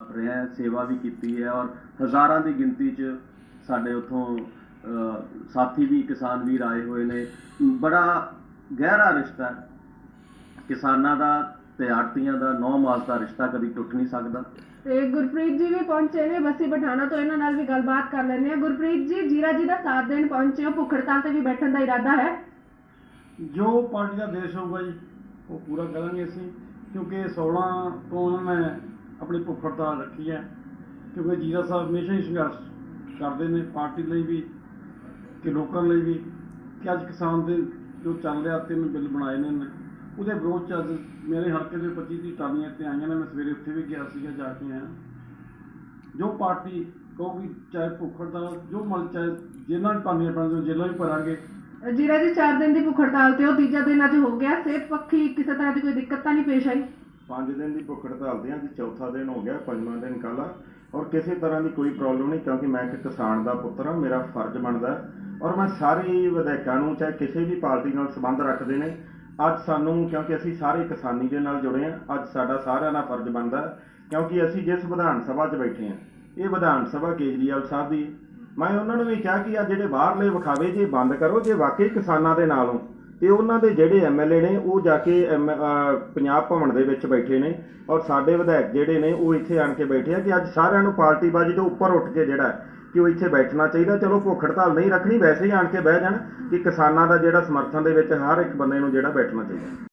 ਰਿਹਾ ਹੈ ਸੇਵਾ ਵੀ ਕੀਤੀ ਹੈ ਔਰ ਹਜ਼ਾਰਾਂ ਦੀ ਗਿਣਤੀ 'ਚ ਸਾਡੇ ਉੱਥੋਂ ਸਾਥੀ ਵੀ ਕਿਸਾਨ ਵੀਰ ਆਏ ਹੋਏ ਨੇ। ਬੜਾ ਗਹਿਰਾ ਰਿਸ਼ਤਾ ਹੈ। ਕਿਸਾਨਾਂ ਦਾ ਤੇ ਆੜਤੀਆਂ ਦਾ ਨੌ ਮਾਸ ਦਾ ਰਿਸ਼ਤਾ ਕਦੀ ਟੁੱਟ ਨਹੀਂ ਸਕਦਾ। ਤੇ ਗੁਰਪ੍ਰੀਤ ਜੀ ਵੀ ਪਹੁੰਚੇ ਨੇ ਬਸੀ ਪਠਾਣਾ ਤੋਂ ਇਹਨਾਂ ਨਾਲ ਵੀ ਗੱਲਬਾਤ ਕਰ ਲੈਂਦੇ ਆ ਗੁਰਪ੍ਰੀਤ ਜੀ ਜੀਰਾ ਜੀ ਦਾ ਸਾਥ ਦੇਣ ਪਹੁੰਚੇ ਹੋ ਭੁੱਖ ਹੜਤਾਲ ਤੇ ਵੀ ਬੈਠਣ ਦਾ ਇਰਾਦਾ ਹੈ? ਜੋ ਪਾਰਟੀ ਦਾ ਦੇਸ਼ ਹੋਊਗਾ ਜੀ ਉਹ ਪੂਰਾ ਕਰਾਂਗੇ ਅਸੀਂ ਕਿਉਂਕਿ 16 ਤੋਂ ਉਹਨਾਂ ਨੇ ਆਪਣੀ ਭੁੱਖ ਹੜਤਾਲ ਰੱਖੀ ਹੈ, ਕਿਉਂਕਿ ਜੀਰਾ ਸਾਹਿਬ ਹਮੇਸ਼ਾ ਹੀ ਸੰਘਰਸ਼ ਕਰਦੇ ਨੇ, ਪਾਰਟੀ ਲਈ ਵੀ ਕਿ ਲੋਕਾਂ ਲਈ ਵੀ, ਕਿ ਅੱਜ ਕਿਸਾਨ ਦੇ ਜੋ ਚੱਲ ਰਿਹਾ ਤਿੰਨ ਬਿੱਲ ਬਣਾਏ ਨੇ ਉਹਦੇ ਵਿਰੋਧ ਚ ਅੱਜ ਮੇਰੇ ਹਲਕੇ ਦੇ 25 ਦੀ ਟਾਲੀਆਂ ਤੇ ਆਈਆਂ ਨੇ, ਮੈਂ ਸਵੇਰੇ ਉੱਥੇ ਵੀ ਗਿਆ ਸੀਗਾ, ਜਾ ਕੇ ਆਇਆ। ਜੋ ਪਾਰਟੀ ਕਹੂਗੀ, ਚਾਹੇ ਭੁੱਖ ਹੜਤਾਲ ਜੋ ਮਲ ਚਾਹੇ ਜੇਲ੍ਹਾਂ ਵੀ ਪਾਣੀਆਂ ਪੈਣ ਜੇਲ੍ਹਾਂ ਵੀ ਭਰਾਂਗੇ। ਜੀਰਾ ਜੀ 4 ਦਿਨ ਦੀ ਭੁੱਖ ਹੜਤਾਲ ਤੇ ਉਹ ਤੀਜਾ ਦਿਨ ਅੱਜ ਹੋ ਗਿਆ, ਸਿਹਤ ਪੱਖੀ ਕਿਸੇ ਤਰ੍ਹਾਂ ਦੀ ਕੋਈ ਦਿੱਕਤ ਤਾਂ ਨਹੀਂ ਪੇਸ਼ ਆਈ? ਪੰਜ ਦਿਨ ਦੀ ਭੁੱਖ ਹੜਤਾਲ ਦੇ ਅੱਜ ਚੌਥਾ ਦਿਨ ਹੋ ਗਿਆ, ਪੰਜਵਾਂ ਦਿਨ ਕੱਲ੍ਹ ਆ। ਔਰ ਕਿਸੇ ਤਰ੍ਹਾਂ ਦੀ ਕੋਈ ਪ੍ਰੋਬਲਮ ਨਹੀਂ, ਕਿਉਂਕਿ ਮੈਂ ਇੱਕ ਕਿਸਾਨ ਦਾ ਪੁੱਤਰ ਹਾਂ ਮੇਰਾ ਫਰਜ਼ ਬਣਦਾ ਔਰ ਮੈਂ ਸਾਰੇ ਵਿਧਾਇਕਾਂ ਨੂੰ, ਚਾਹੇ ਕਿਸੇ ਵੀ ਪਾਰਟੀ ਨਾਲ ਸੰਬੰਧ ਰੱਖਦੇ ਨੇ, ਅੱਜ ਸਾਨੂੰ, ਕਿਉਂਕਿ ਅਸੀਂ ਸਾਰੇ ਕਿਸਾਨੀ ਦੇ ਨਾਲ ਜੁੜੇ ਹਾਂ ਅੱਜ ਸਾਡਾ ਸਾਰਿਆਂ ਦਾ ਫਰਜ਼ ਬਣਦਾ ਕਿਉਂਕਿ ਅਸੀਂ ਜਿਸ ਵਿਧਾਨ ਸਭਾ 'ਚ ਬੈਠੇ ਹਾਂ ਇਹ ਵਿਧਾਨ ਸਭਾ ਕੇਜਰੀਵਾਲ ਸਾਹਿਬ ਦੀ ਮੈਂ ਉਹਨਾਂ ਨੂੰ ਵੀ ਕਿਹਾ ਕਿ ਆ ਜਿਹੜੇ ਬਾਹਰਲੇ ਵਿਖਾਵੇ, ਜੇ ਬੰਦ ਕਰੋ, ਜੇ ਵਾਕਈ ਕਿਸਾਨਾਂ ਦੇ ਨਾਲ ਹੋ ਤੇ ਉਹਨਾਂ ਦੇ ਜਿਹੜੇ ਐਮਐਲਏ ਨੇ, ਉਹ ਜਾ ਕੇ ਐਮ- ਪੰਜਾਬ ਭਵਨ ਦੇ ਵਿੱਚ ਬੈਠੇ ਨੇ ਔਰ ਸਾਡੇ ਵਿਧਾਇਕ ਜਿਹੜੇ ਨੇ, ਉਹ ਇੱਥੇ ਆਣ ਕੇ ਬੈਠੇ ਆ ਕਿ ਅੱਜ ਸਾਰਿਆਂ ਨੂੰ ਪਾਰਟੀ ਬਾਜੀ ਤੋਂ ਉੱਪਰ ਉੱਠ ਕੇ ਜਿਹੜਾ ਕਿ ਉਹ ਇੱਥੇ ਬੈਠਣਾ ਚਾਹੀਦਾ। ਚਲੋ ਭੁੱਖ ਹੜਤਾਲ ਨਹੀਂ ਰੱਖਣੀ, ਵੈਸੇ ਹੀ ਆਣ ਕੇ ਬਹਿ ਜਾਣ ਕਿ ਕਿਸਾਨਾਂ ਦਾ ਜਿਹੜਾ ਸਮਰਥਨ ਦੇ ਵਿੱਚ ਹਰ ਇੱਕ ਬੰਦੇ ਨੂੰ ਜਿਹੜਾ ਬੈਠਣਾ ਚਾਹੀਦਾ।